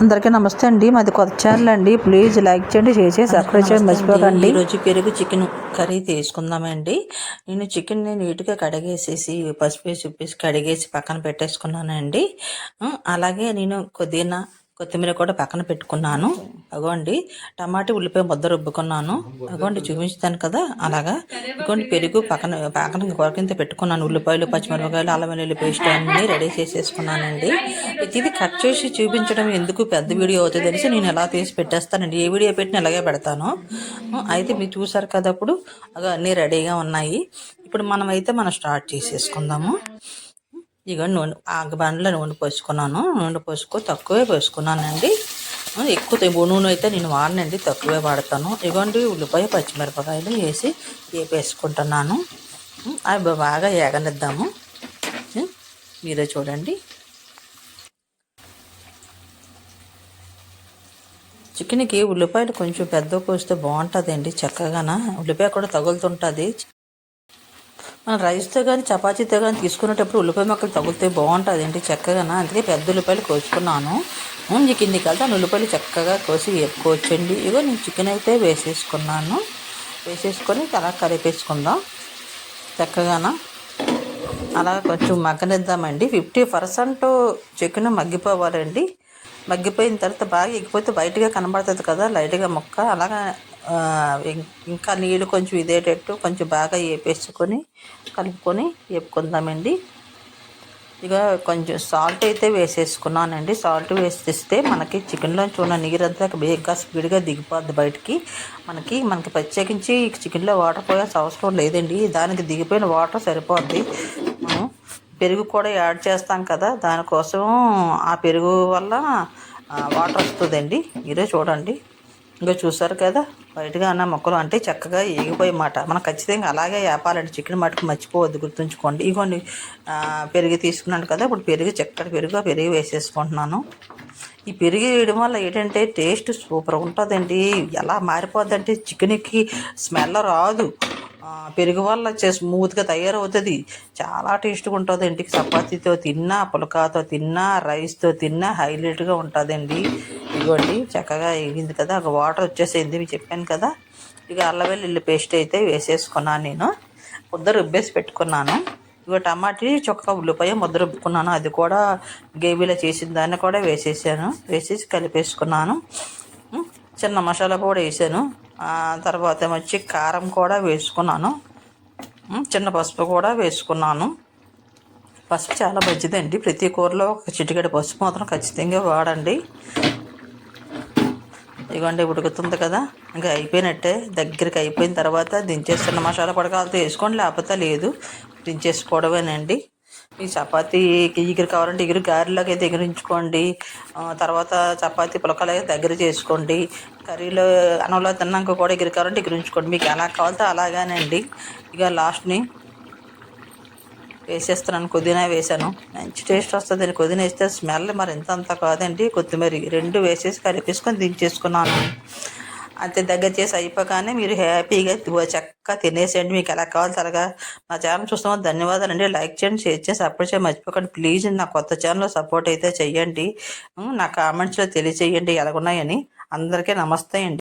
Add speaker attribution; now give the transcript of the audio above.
Speaker 1: అందరికీ నమస్తే అండి. మాది కొత్త ఛానల్ అండి. ప్లీజ్ లైక్ చేయండి షేర్ చేసి సబ్స్క్రైబ్ చేయండి మర్చిపోకండి.
Speaker 2: ఈరోజు పెరుగు చికెన్ కర్రీ తీసుకుందామండి నేను చికెన్ని నీట్గా కడిగేసేసి పసుపు వేసి ఉప్పేసి కడిగేసి పక్కన పెట్టేసుకున్నానండి. అలాగే నేను పుదీనా కొత్తిమీర కూడా పక్కన పెట్టుకున్నాను. అగోండి. టమాటా ఉల్లిపాయ ముద్ద రుబ్బుకున్నాను. అగోండి చూపించుతాను కదా. అలాగా. ఇగోండి పెరుగు పక్కన పక్కన కొరకింత పెట్టుకున్నాను. ఉల్లిపాయలు పచ్చిమిరపకాయలు అల్లం వెల్లుల్లి పేస్ట్ అన్నీ రెడీ చేసేసుకున్నానండి. ఇది కట్ చేసి చూపించడం ఎందుకు పెద్ద వీడియో అవుతుంది అనేసి నేను ఎలా తీసి పెట్టేస్తానండి. ఏ వీడియో పెట్టినా అలాగే పెడతాను. అయితే మీరు చూసారు కదా అప్పుడు. అగో అన్నీ రెడీగా ఉన్నాయి. ఇప్పుడు మనమైతే మనం స్టార్ట్ చేసేసుకుందాము. ఇక నూనె ఆ బండ్లో నూనె పోసుకున్నాను. నూనె పోసుకో తక్కువే పోసుకున్నానండి. ఎక్కువ నూనె అయితే నేను వాడనండి తక్కువే వాడతాను. ఇగోండి ఉల్లిపాయ పచ్చిమిరపకాయలు వేసి వేపేసుకుంటున్నాను అవి బాగా ఏగనిద్దాము. మీరే చూడండి. చికెన్కి ఉల్లిపాయలు కొంచెం పెద్ద కోస్తే బాగుంటుందండి చక్కగాన. ఉల్లిపాయ కూడా తగులుతుంటుంది. మనం రైస్తో కానీ చపాతీతో కానీ తీసుకునేటప్పుడు ఉల్లిపాయ మొక్కలు తగులుతాయి బాగుంటుంది. అండి చక్కగా అందుకే పెద్ద ఉల్లిపాయలు కోసుకున్నాను. ముందు కిందికి వెళ్తే ఉల్లిపాయలు చక్కగా కోసి వేపుకోవచ్చండి ఇగో నేను చికెన్ అయితే వేసేసుకున్నాను. వేసేసుకొని అలా కలిపేసుకుందాం చక్కగానా? అలా కొంచెం మగ్గనిద్దామండి. ఫిఫ్టీ పర్సెంట్ చికెన్ మగ్గిపోవాలండి. మగ్గిపోయిన తర్వాత బాగా ఎగిపోతే బయటగా కనబడుతుంది కదా లైట్గా ముక్క. అలాగా ఇంకా నీళ్ళు కొంచెం ఇదేటట్టు కొంచెం బాగా వేపేసుకొని కలుపుకొని వేపుకుందామండి ఇక కొంచెం సాల్ట్ అయితే వేసేసుకున్నానండి. సాల్ట్ వేసేస్తే మనకి చికెన్లోంచి ఉన్న నీరంతా బేగ్గా స్పీడ్గా దిగిపోద్ది బయటికి. మనకి మనకి ప్రత్యేకించి చికెన్లో వాటర్ పోయాల్సిన అవసరం లేదండి. దానికి దిగిపోయిన వాటర్ సరిపోద్ది. మనం పెరుగు కూడా యాడ్ చేస్తాం కదా దానికోసం ఆ పెరుగు వల్ల వాటర్ వస్తుందండి. మీరే చూడండి. ఇంకా చూసారు కదా? బయటగా అన్న మొక్కలు అంటే చక్కగా ఏగిపోయే మాట. మనం ఖచ్చితంగా అలాగే వేపాలంటే చికెన్ మటుకు మర్చిపోవద్దు గుర్తుంచుకోండి. ఇగోండి పెరుగు తీసుకున్నాను కదా. ఇప్పుడు పెరుగు చక్కటి పెరుగు పెరుగు వేసేసుకుంటున్నాను. ఈ పెరుగు వేయడం వల్ల ఏంటంటే టేస్ట్ సూపర్ ఉంటుందండి. ఎలా మారిపోద్దంటే చికెన్కి స్మెల్ రాదు. పెరుగు వల్ల చే స్మూత్గా తయారవుతుంది. చాలా టేస్ట్గా ఉంటుంది ఇంటికి చపాతీతో తిన్నా పులకాతో తిన్నా రైస్తో తిన్నా హైలైట్గా ఉంటుందండి. ఇదిగోండి చక్కగా ఇగింది కదా ఒక వాటర్ వచ్చేసింది మీకు చెప్పాను కదా. ఇక అల్లం వెల్లుల్లి పేస్ట్ అయితే వేసేసుకున్నాను నేను. ముద్ద రుబ్బేసి పెట్టుకున్నాను. ఇక టమాటీ చొక్క ఉల్లిపాయ ముద్ద రుబ్బుకున్నాను. అది కూడా గేవీలో చేసిన దాన్ని కూడా వేసేసాను. వేసేసి కలిపేసుకున్నాను. చిన్న మసాలా కూడా వేసాను. తర్వాత వచ్చి కారం కూడా వేసుకున్నాను. చిన్న పసుపు కూడా వేసుకున్నాను. పసుపు చాలా మంచిదండి. ప్రతి కూరలో ఒక చిటికెడు పసుపు మాత్రం ఖచ్చితంగా వాడండి. ఇదిగోండి ఉడుకుతుంది కదా. ఇంకా అయిపోయినట్టే దగ్గరికి అయిపోయిన తర్వాత దించేస్తున్న మసాలా పడకాలతో వేసుకోండి లేకపోతే లేదు. దించేసుకోవడమేనండి. ఈ చపాతీకి ఎగురు కావాలంటే ఎగురు గారెలోకి అయితే ఎగిరించుకోండి. తర్వాత చపాతీ పులకలు అయితే దగ్గర చేసుకోండి. కర్రీలో అన్నంలో తిన్నాక కూడా ఎగురు కావాలంటే ఎగురించుకోండి మీకు ఎలా కావాలంటే అలాగానండి. ఇక లాస్ట్ని వేసేస్తున్నాను పుదీనా వేసాను మంచి టేస్ట్ వస్తుంది పుదీనా వేస్తే స్మెల్ మరి ఎంత అంత కాదండి. కొత్తిమీర రెండు వేసేసి కలిపేసుకొని దించేసుకున్నాను. అంతే దగ్గర చేసి అయిపోగానే మీరు హ్యాపీగా చక్కగా తినేసేయండి. మీకు ఎలా కావాలి అలాగా నా ఛానల్ చూస్తామో ధన్యవాదాలు అండి లైక్ చేయండి షేర్ చేసి సపోర్ట్ చేయండి. మర్చిపోకండి. ప్లీజ్ నా కొత్త ఛానల్లో సపోర్ట్ అయితే చెయ్యండి. నా కామెంట్స్లో తెలియచేయండి ఎలాగున్నాయని అందరికీ నమస్తే అండి.